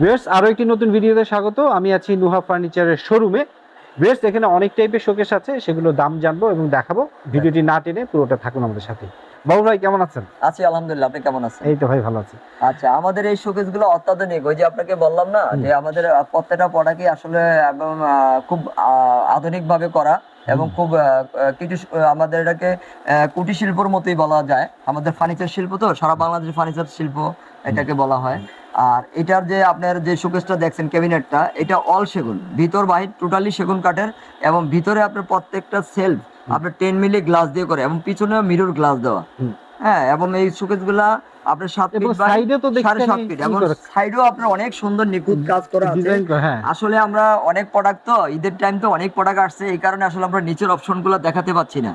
Viewers আরও একটি নতুন ভিডিওতে স্বাগত। আমি আছি নুহা ফার্নিচারের শোরুমে। ভিউয়ার্স এখানে অনেক টাইপের শোকেস আছে সেগুলো দাম জানব এবং দেখাবো। ভিডিওটি না টেনে পুরোটা থাকুন আমাদের সাথে। বাবু ভাই কেমন আছেন? আছি আলহামদুলিল্লাহ আপনি কেমন আছেন? এই তো ভাই ভালো আছি। আচ্ছা আমাদের এই শোকেসগুলো অত্যাধুনিক। ওই যে আপনাকে বললাম না যে আমাদের প্রত্যেকটা প্রোডাক্টই আসলে একদম খুব আধুনিক ভাবে করা এবং খুব কিছু আমাদের এটাকে কুটির শিল্পর মতোই বলা যায়। আমাদের ফার্নিচার শিল্প তো সারা বাংলাদেশ ফার্নিচার শিল্প এটাকে বলা হয়। আর এটার যে আপনার যে শোকেসটা দেখছেন ক্যাবিনেটটা, এটা অল সেগুন। ভিতর বাহির টোটালি সেগুন কাঠের এবং ভিতরে আপনার প্রত্যেকটা সেলফ আপনার টেন মিলি গ্লাস দিয়ে করে এবং পিছনে মিরর গ্লাস দেওয়া। হ্যাঁ এবং এই শোকেসগুলা আপনার সাত ফিট সাইডে তো সাড়ে সাত ফিট এবং সাইডেও আপনার অনেক সুন্দর নিখুঁত কাজ করা আছে। হ্যাঁ। আসলে আমরা অনেক প্রোডাক্ট তো ঈদের টাইম তো অনেক প্রোডাক্ট আসছে এই কারণে আসলে আমরা নিচের অপশনগুলো দেখাতে পাচ্ছি না।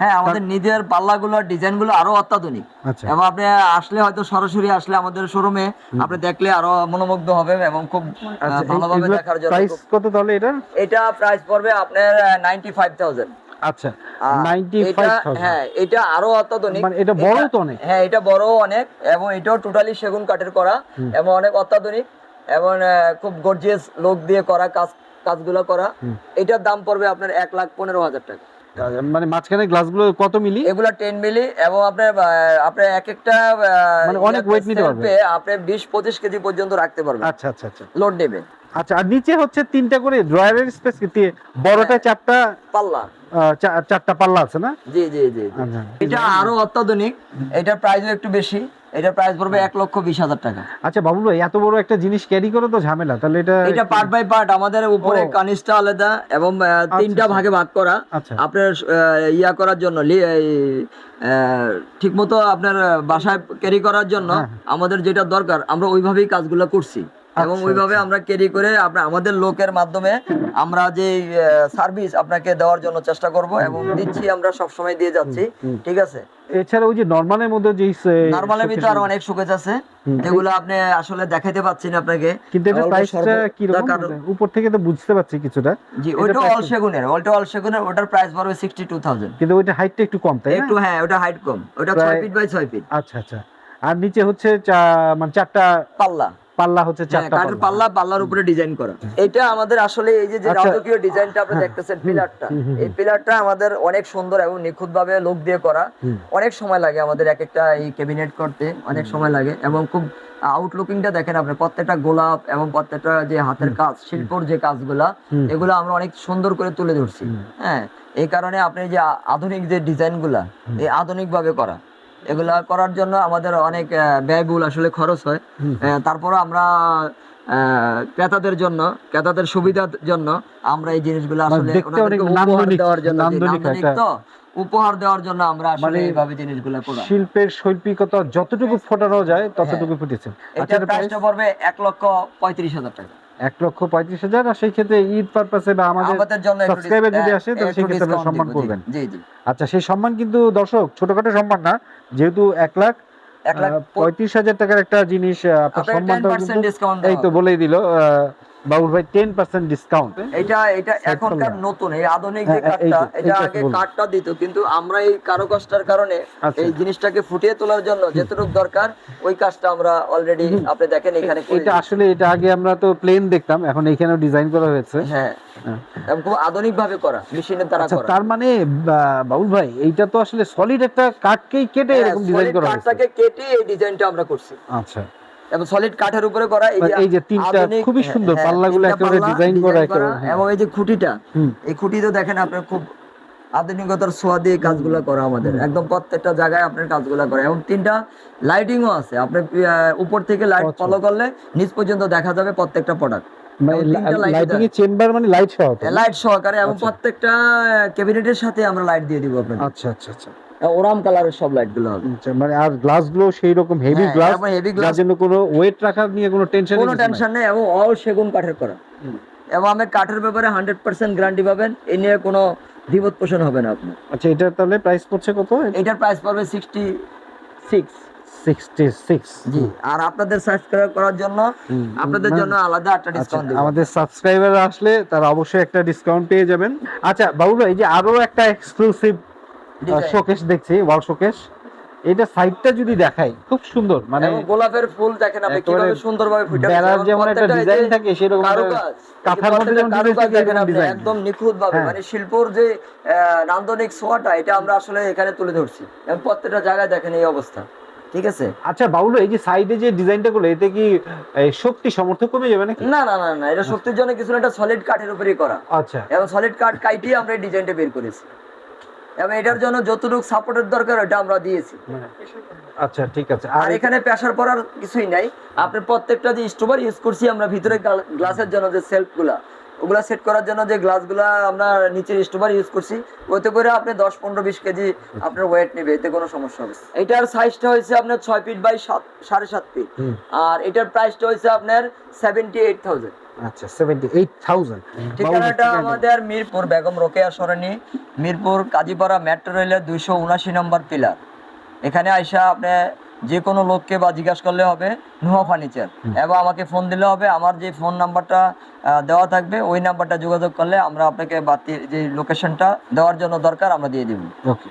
হ্যাঁ আমাদের নিজের পাল্লাগুলো ডিজাইনগুলো আরও অত্যাধুনিক। আচ্ছা। এবং আপনি আসলে হয়তো সরাসরি আসলে আমাদের শোরুমে আপনি দেখলে আরও মনোমুগ্ধ হবে এবং খুব আচ্ছা ভালোভাবে দেখার জন্য কত তাহলে এটা এটা প্রাইস পড়বে আপনার নাইনটি ফাইভ থাউজেন্ড আচ্ছা হ্যাঁ এটা আরও অত্যাধুনিক। মানে এটা বড় তো অনেক। হ্যাঁ এটা বড় অনেক এবং এটাও টোটালি সেগুন কাঠের করা এবং অনেক অত্যাধুনিক এবং খুব গর্জিয়াস লোক দিয়ে করা কাজ কাজগুলো করা। এটার দাম পড়বে আপনার এক লাখ পনেরো হাজার টাকা। মানে মাঝখানে গ্লাসগুলো কত মিলি? এগুলা টেন মিলি এবং আপনার আপনার এক একটা মানে অনেক ইয়াতে নিতে পারবে। আপনি বিশ পঁচিশ কেজি পর্যন্ত রাখতে পারবেন। আচ্ছা আচ্ছা আচ্ছা। লোড নেবে। আচ্ছা আর নিচে হচ্ছে তিনটা করে ড্রয়ারের স্পেস বড়টা চারটা পাল্লা। চারটা পাল্লা আছে না? জি জি জি। আচ্ছা। এটা আরও অত্যাধুনিক। এটার প্রাইসও একটু বেশি। এটার প্রাইস পড়বে এক লক্ষ বিশ হাজার টাকা। আচ্ছা বাবুল ভাই এত বড় একটা জিনিস ক্যারি করে তো ঝামেলা। তাহলে এটা এটা পার্ট বাই পার্ট আমাদের উপরে। কানিসটা আলাদা এবং তিনটা আচ্ছা। ভাগে ভাগ করা। আচ্ছা। আপনার ইয়া করার জন্য ঠিক মতো আপনার বাসায় ক্যারি করার জন্য হ্যাঁ। আমাদের যেটা দরকার আমরা ওইভাবেই কাজগুলো করছি। এবং আচ্ছা, ওইভাবে আচ্ছা। আমরা ক্যারি করে আমরা আমাদের লোকের মাধ্যমে আমরা যে সার্ভিস আপনাকে দেওয়ার জন্য চেষ্টা করব এবং দিচ্ছি আমরা সব সময় দিয়ে যাচ্ছি ঠিক আছে? এছাড়া ওই যে নর্মালের মধ্যে নরমালের ভিতরে আরও অনেক আছে যেগুলো আপনি আসলে দেখাইতে পাচ্ছি না আপনাকে। কিন্তু এটা প্রাইসটা কি রকম উপর থেকে তো বুঝতে পারছি কিছুটা। জি অল সেগুনের ওইটা অল সেগুনের ওটার প্রাইস পড়বে সিক্সটি টু থাউজেন্ড কিন্তু ওইটা হাইটটা একটু কম তাই না? একটু হ্যাঁ ওটা হাইট কম। ওটা ছয় প্রায়- ফিট বাই ছয় ফিট আচ্ছা আচ্ছা। আর নিচে হচ্ছে মানে চারটা পাল্লা। পাল্লা হচ্ছে হ্যাঁ, চারটা কাঠের পাল্লা। পাল্লার উপরে ডিজাইন করা। এটা আমাদের আসলে এই যে আচ্ছা। রাজকীয় ডিজাইনটা আপনি দেখতেছেন পিলারটা। এই পিলারটা আমাদের অনেক সুন্দর এবং নিখুঁত ভাবে লোক দিয়ে করা। অনেক সময় লাগে আমাদের এক একটা এই ক্যাবিনেট করতে অনেক সময় লাগে এবং খুব আউটলুকিংটা দেখেন আপনি প্রত্যেকটা গোলাপ এবং প্রত্যেকটা যে হাতের কাজ শিল্পর যে কাজগুলা। এগুলো আমরা অনেক সুন্দর করে তুলে ধরছি। হ্যাঁ এই কারণে আপনি যে আধুনিক যে ডিজাইনগুলা এই আধুনিক ভাবে করা। এগুলা করার জন্য আমাদের অনেক ব্যয়বহুল আসলে খরচ হয়। হুম। তারপর আমরা ক্রেতাদের জন্য ক্রেতাদের সুবিধার জন্য আমরা এই জিনিসগুলো মানে আসলে উপহার দেওয়ার জন্য তো। উপহার দেওয়ার জন্য আমরা আসলে মানে এইভাবে জিনিসগুলো করি শিল্পের শৈল্পিকতা যতটুকু ফোটানো যায় ততটুকু ফুটেছে। আচ্ছা এটা এটা প্রাইসটা পড়বে এক লক্ষ পঁয়ত্রিশ হাজার টাকা। এক লক্ষ পঁয়ত্রিশ হাজার আর সেই ক্ষেত্রে ঈদ পারপাসে বা আমাদের জন্য একটু যদি আসে, তাহলে সেই ক্ষেত্রে আপনারা সম্মান করবেন। জি জি আচ্ছা সেই সম্মান কিন্তু দর্শক ছোটখাটো সম্মান না যেহেতু এক লাখ পঁয়ত্রিশ হাজার টাকার একটা জিনিস আপনার পার্সেন্ট এই তো বলেই দিল বাবুল ভাই টেন পার্সেন্ট ডিসকাউন্ট এটা এটা এখনকার নতুন এই আধুনিক যে হ্যাঁ, হ্যাঁ, কাঠটা এটা আগে। কাঠটা দিত কিন্তু আমরা এই কারুকাজটার কারণে আচ্ছা। এই জিনিসটাকে ফুটিয়ে তোলার জন্য দরকার ওই কাজটা আমরা অলরেডি আপনি দেখেন এখানে এটা আসলে এটা আগে আমরা তো প্লেন দেখতাম এখন এখানেও ডিজাইন করা হয়েছে। হ্যাঁ। হ্যাঁ। খুব আধুনিক ভাবে করা মেশিনের দ্বারা আচ্ছা করা। তার মানে বাবুল ভাই এইটা তো আসলে সলিড একটা কাঠকেই কেটে এরকম ডিজাইন করা হয়েছে। কাঠটাকে কেটে এই ডিজাইনটা আমরা করছি। আচ্ছা। এবং সলিড কাঠের উপরে করা এই যে তিনটা আধুনিক- খুবই হ্যাঁ, সুন্দর হ্যাঁ, পাল্লাগুলো একেবারে ডিজাইন করা একেবারে হ্যাঁ। এবং এই যে খুঁটিটা এই খুঁটি তো দেখেন আপনার খুব আধুনিকতার ছোঁয়া দিয়ে কাজগুলো করা আমাদের। একদম প্রত্যেকটা জায়গায় আপনার কাজগুলো করা। এবং তিনটা লাইটিংও আছে। আপনি উপর থেকে লাইট আচ্ছা। ফলো করলে নিচ পর্যন্ত দেখা যাবে প্রত্যেকটা প্রোডাক্ট মানে লাইটিং এর চেম্বার মানে লাইট সহ লাইট সহকারে এবং প্রত্যেকটা ক্যাবিনেটের সাথে আমরা লাইট দিয়ে দিব আপনাকে আচ্ছা আচ্ছা আচ্ছা। ওরাম কালারের সব লাইটগুলো হবে। আচ্ছা, মানে আর গ্লাসগুলো সেই রকম হেভি গ্লাস যার glass। জন্য কোনো ওয়েট রাখার নিয়ে কোনো টেনশন কোনো টেনশন নেই। এবং অল সেগুন কাঠের করা। এবং আমি কাঠের ব্যাপারে হান্ড্রেড পার্সেন্ট গ্যারান্টি পাবেন এ নিয়ে কোনো দ্বিমত পোষণ হবে না আপনার। আচ্ছা এটা তাহলে প্রাইস পড়ছে কত? এটার প্রাইস পড়বে সিক্সটি সিক্স জি আর আপনাদের সাবস্ক্রাইব করার জন্য আপনাদের জন্য আলাদা একটা ডিসকাউন্ট দিব। আমাদের সাবস্ক্রাইবার আসলে তারা অবশ্যই একটা ডিসকাউন্ট পেয়ে যাবেন। আচ্ছা বাবু ভাই এই যে আরও একটা এক্সক্লুসিভ শোকেস দেখছি ওয়াল শোকেস এটা সাইডটা যদি দেখাই খুব সুন্দর মানে গোলাপের ফুল দেখেন আপনি কীভাবে সুন্দরভাবে ফুটে বেড়ার যেমন একটা ডিজাইন থাকে সেরকম একটা কাঁথার মধ্যে যেমন থাকে, দেখেন আপনি একদম নিখুঁত ভাবে হ্যাঁ। মানে শিল্পর যে নান্দনিক ছোঁয়াটা এটা আমরা আসলে এখানে তুলে ধরছি। এবং প্রত্যেকটা জায়গায় দেখেন এই অবস্থা ঠিক আছে? আচ্ছা বাউল এই যে সাইডে যে ডিজাইনটা করল এতে কি শক্তি সমর্থ কমে যাবে নাকি? না না না না এটা শক্তির জন্য কিছু না, এটা সলিড কাঠের উপরেই করা। আচ্ছা। এবং সলিড কাঠ কাইটিয়ে আমরা এই ডিজাইনটা বের করেছি। এবং এটার জন্য যতটুকু সাপোর্টের দরকার ওটা আমরা দিয়েছি। আচ্ছা ঠিক আছে। আর এখানে প্রেসার পড়ার কিছুই নাই। আপনি প্রত্যেকটা যে স্টোভার ইউজ করছি আমরা ভিতরে গ্লাসের জন্য যে সেলফগুলা ওগুলা সেট করার জন্য যে গ্লাসগুলা আমরা নিচের স্টোভার ইউজ করছি ওতে করে আপনি দশ পনেরো বিশ কেজি আপনার ওয়েট নেবে এতে কোনো সমস্যা হবে এটার সাইজটা হয়েছে আপনার ছয় ফিট বাই সাত সাড়ে সাত ফিট আর এটার প্রাইসটা হয়েছে আপনার সেভেন্টি এইট থাউজেন্ড আচ্ছা সেভেন্টি এইট থাউজেন্ড ঠিকানাটা আমাদের মিরপুর বেগম রোকেয়া সরণি মিরপুর কাজীপাড়া মেট্রো রেলের দুইশো উনাশি নম্বর পিলার এখানে আইসা আপনি যে কোনো লোককে বা জিজ্ঞাসা করলে হবে নুহা ফার্নিচার এবং আমাকে ফোন দিলে হবে আমার যে ফোন নাম্বারটা দেওয়া থাকবে ওই নাম্বারটা যোগাযোগ করলে আমরা আপনাকে বাতি যে লোকেশনটা দেওয়ার জন্য দরকার আমরা দিয়ে দিব। ওকে